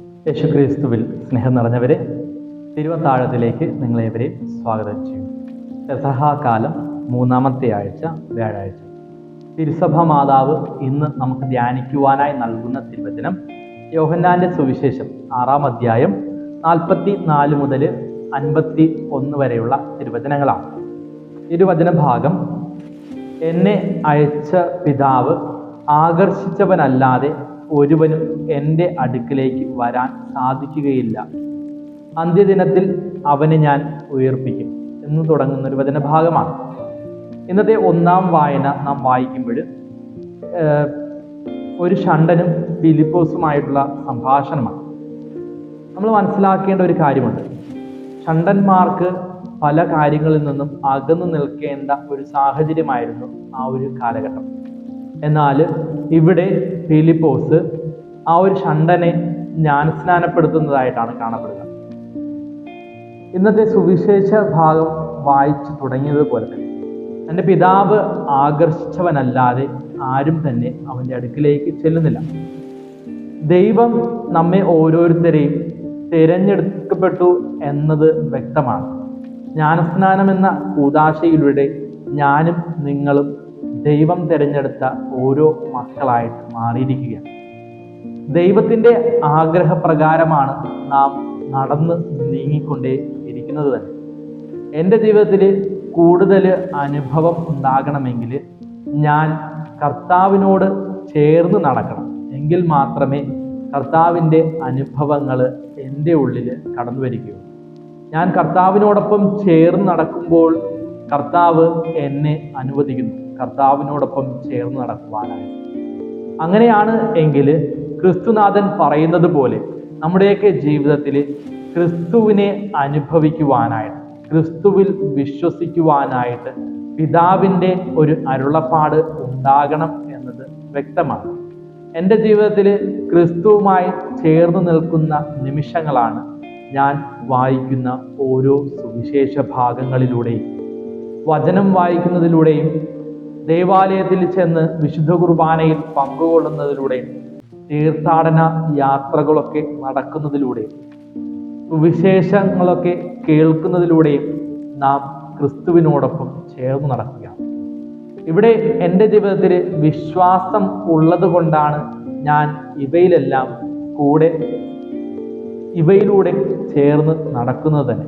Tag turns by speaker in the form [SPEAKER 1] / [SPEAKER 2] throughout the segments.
[SPEAKER 1] യേശുക്രിസ്തുവിൽ സ്നേഹം നിറഞ്ഞവരെ തിരുവത്താഴത്തിലേക്ക് നിങ്ങളേവരെയും സ്വാഗതം ചെയ്യും. പെസഹാകാലം മൂന്നാമത്തെ ആഴ്ച വ്യാഴാഴ്ച. തിരുസഭ മാതാവ് ഇന്ന് നമുക്ക് ധ്യാനിക്കുവാനായി നൽകുന്ന തിരുവചനം യോഹന്നാന്റെ സുവിശേഷം ആറാം അധ്യായം നാൽപ്പത്തി നാല് മുതൽ അൻപത്തി ഒന്ന് വരെയുള്ള തിരുവചനങ്ങളാണ്. തിരുവചന ഭാഗം എന്നെ അയച്ച പിതാവ് ആകർഷിച്ചവനല്ലാതെ ഒരുവനും എന്റെ അടുക്കിലേക്ക് വരാൻ സാധിക്കുകയില്ല. അന്ത്യദിനത്തിൽ അവനെ ഞാൻ ഉയർപ്പിക്കും എന്ന് തുടങ്ങുന്ന ഒരു വചനഭാഗമാണ്. ഇന്നത്തെ ഒന്നാം വായന നാം വായിക്കുമ്പോൾ ഒരു ഷണ്ടനും ഫിലിപ്പോസുമായിട്ടുള്ള സംഭാഷണമാണ്. നമ്മൾ മനസ്സിലാക്കേണ്ട ഒരു കാര്യമുണ്ട്. ഷണ്ടന്മാർക്ക് പല കാര്യങ്ങളിൽ നിന്നും അകന്നു നിൽക്കേണ്ട ഒരു സാഹചര്യമായിരുന്നു ആ ഒരു കാലഘട്ടം. എന്നാൽ ഇവിടെ ഫിലിപ്പോസ് ആ ഒരു ഷണ്ടനെ ജ്ഞാനസ്നാനപ്പെടുത്തുന്നതായിട്ടാണ് കാണപ്പെടുന്നത്. ഇന്നത്തെ സുവിശേഷ ഭാഗം വായിച്ചു തുടങ്ങിയതുപോലെ തന്നെ. എന്റെ പിതാവ് ആകർഷിച്ചവനല്ലാതെ ആരും തന്നെ അവന്റെ അടുക്കിലേക്ക് ചെല്ലുന്നില്ല. ദൈവം നമ്മെ ഓരോരുത്തരെയും തിരഞ്ഞെടുക്കപ്പെട്ടു എന്നത് വ്യക്തമാണ്. ജ്ഞാനസ്നാനം എന്ന കൂതാശയിലൂടെ ഞാനും നിങ്ങളും ദൈവം തിരഞ്ഞെടുത്ത ഓരോ മക്കളായിട്ട് മാറിയിരിക്കുകയാണ്. ദൈവത്തിന്റെ ആഗ്രഹപ്രകാരമാണ് നാം നടന്ന് നീങ്ങിക്കൊണ്ടേ ഇരിക്കുന്നത് തന്നെ. എന്റെ ജീവിതത്തിൽ കൂടുതൽ അനുഭവം ഉണ്ടാകണമെങ്കിൽ ഞാൻ കർത്താവിനോട് ചേർന്ന് നടക്കണം. എങ്കിൽ മാത്രമേ കർത്താവിന്റെ അനുഭവങ്ങൾ എന്റെ ഉള്ളിൽ കടന്നു വരികയുള്ളൂ. ഞാൻ കർത്താവിനോടൊപ്പം ചേർന്ന് നടക്കുമ്പോൾ കർത്താവ് എന്നെ അനുവദിക്കുന്നു. കർത്താവിനോടൊപ്പം ചേർന്ന് നടക്കുവാനായി. അങ്ങനെയാണ് എങ്കിൽ ക്രിസ്തുനാഥൻ പറയുന്നത് പോലെ നമ്മുടെയൊക്കെ ജീവിതത്തിൽ ക്രിസ്തുവിനെ അനുഭവിക്കുവാനായിട്ട് ക്രിസ്തുവിൽ വിശ്വസിക്കുവാനായിട്ട് പിതാവിന്റെ ഒരു അരുളപ്പാട് ഉണ്ടാകണം എന്നത് വ്യക്തമാണ്. എന്റെ ജീവിതത്തിൽ ക്രിസ്തുവുമായി ചേർന്ന് നിൽക്കുന്ന നിമിഷങ്ങളാണ് ഞാൻ വായിക്കുന്ന ഓരോ സുവിശേഷ ഭാഗങ്ങളിലൂടെയും വചനം വായിക്കുന്നതിലൂടെയും ദേവാലയത്തിൽ ചെന്ന് വിശുദ്ധ കുർബാനയിൽ പങ്കുകൊള്ളുന്നതിലൂടെ തീർത്ഥാടന യാത്രകളൊക്കെ നടക്കുന്നതിലൂടെ വിശേഷങ്ങളൊക്കെ കേൾക്കുന്നതിലൂടെയും നാം ക്രിസ്തുവിനോടൊപ്പം ചേർന്ന് നടക്കുക ഇവിടെ എന്റെ ജീവിതത്തിൽ വിശ്വാസം ഉള്ളത് കൊണ്ടാണ് ഞാൻ ഇവയിലെല്ലാം കൂടെ ഇവയിലൂടെ ചേർന്ന് നടക്കുന്നത് തന്നെ.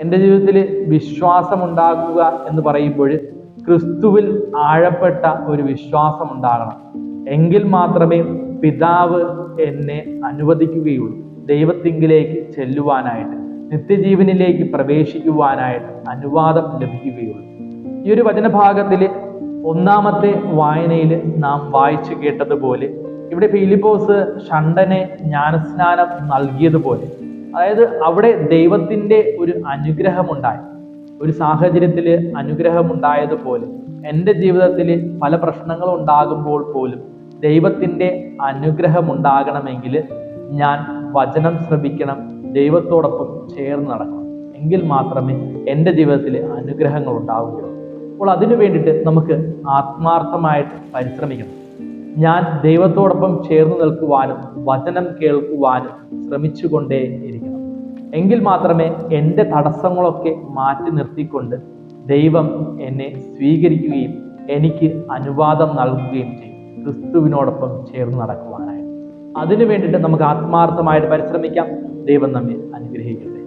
[SPEAKER 1] എന്റെ ജീവിതത്തിൽ വിശ്വാസമുണ്ടാക്കുക എന്ന് പറയുമ്പോൾ ക്രിസ്തുവിൽ ആഴപ്പെട്ട ഒരു വിശ്വാസം ഉണ്ടാകണം. എങ്കിൽ മാത്രമേ പിതാവ് എന്നെ അനുവദിക്കുകയുള്ളൂ. ദൈവത്തിങ്കിലേക്ക് ചെല്ലുവാനായിട്ട് നിത്യജീവനിലേക്ക് പ്രവേശിക്കുവാനായിട്ട് അനുവാദം ലഭിക്കുകയുള്ളൂ. ഈ ഒരു വചനഭാഗത്തിൽ ഒന്നാമത്തെ വായനയിൽ നാം വായിച്ചു കേട്ടതുപോലെ ഇവിടെ ഫിലിപ്പോസ് ഷണ്ടനെ ജ്ഞാനസ്നാനം നൽകിയതുപോലെ അതായത് അവിടെ ദൈവത്തിന്റെ ഒരു അനുഗ്രഹമുണ്ടായി. ഒരു സാഹചര്യത്തിൽ അനുഗ്രഹമുണ്ടായതുപോലെ എന്റെ ജീവിതത്തിൽ പല പ്രശ്നങ്ങളും ഉണ്ടാകുമ്പോൾ പോലും ദൈവത്തിന്റെ അനുഗ്രഹം ഉണ്ടാകണമെങ്കിൽ ഞാൻ വചനം ശ്രമിക്കണം ദൈവത്തോടൊപ്പം ചേർന്ന് നടക്കണം. എങ്കിൽ മാത്രമേ എന്റെ ജീവിതത്തിൽ അനുഗ്രഹങ്ങൾ ഉണ്ടാവുകയുള്ളൂ അപ്പോൾ അതിനു വേണ്ടിയിട്ട് നമുക്ക് ആത്മാർത്ഥമായിട്ട് പരിശ്രമിക്കണം. ഞാൻ ദൈവത്തോടൊപ്പം ചേർന്ന് നിൽക്കുവാനും വചനം കേൾക്കുവാനും ശ്രമിച്ചുകൊണ്ടേ ഇരിക്കണം. എങ്കിൽ മാത്രമേ എന്റെ തടസ്സങ്ങളൊക്കെ മാറ്റി നിർത്തിക്കൊണ്ട് ദൈവം എന്നെ സ്വീകരിക്കുകയും എനിക്ക് അനുവാദം നൽകുകയും ചെയ്യും. ക്രിസ്തുവിനോടൊപ്പം ചേർന്ന് നടക്കുവാനായിട്ട് അതിനു വേണ്ടിയിട്ട് നമുക്ക് ആത്മാർത്ഥമായിട്ട് പരിശ്രമിക്കാം. ദൈവം നമ്മെ അനുഗ്രഹിക്കും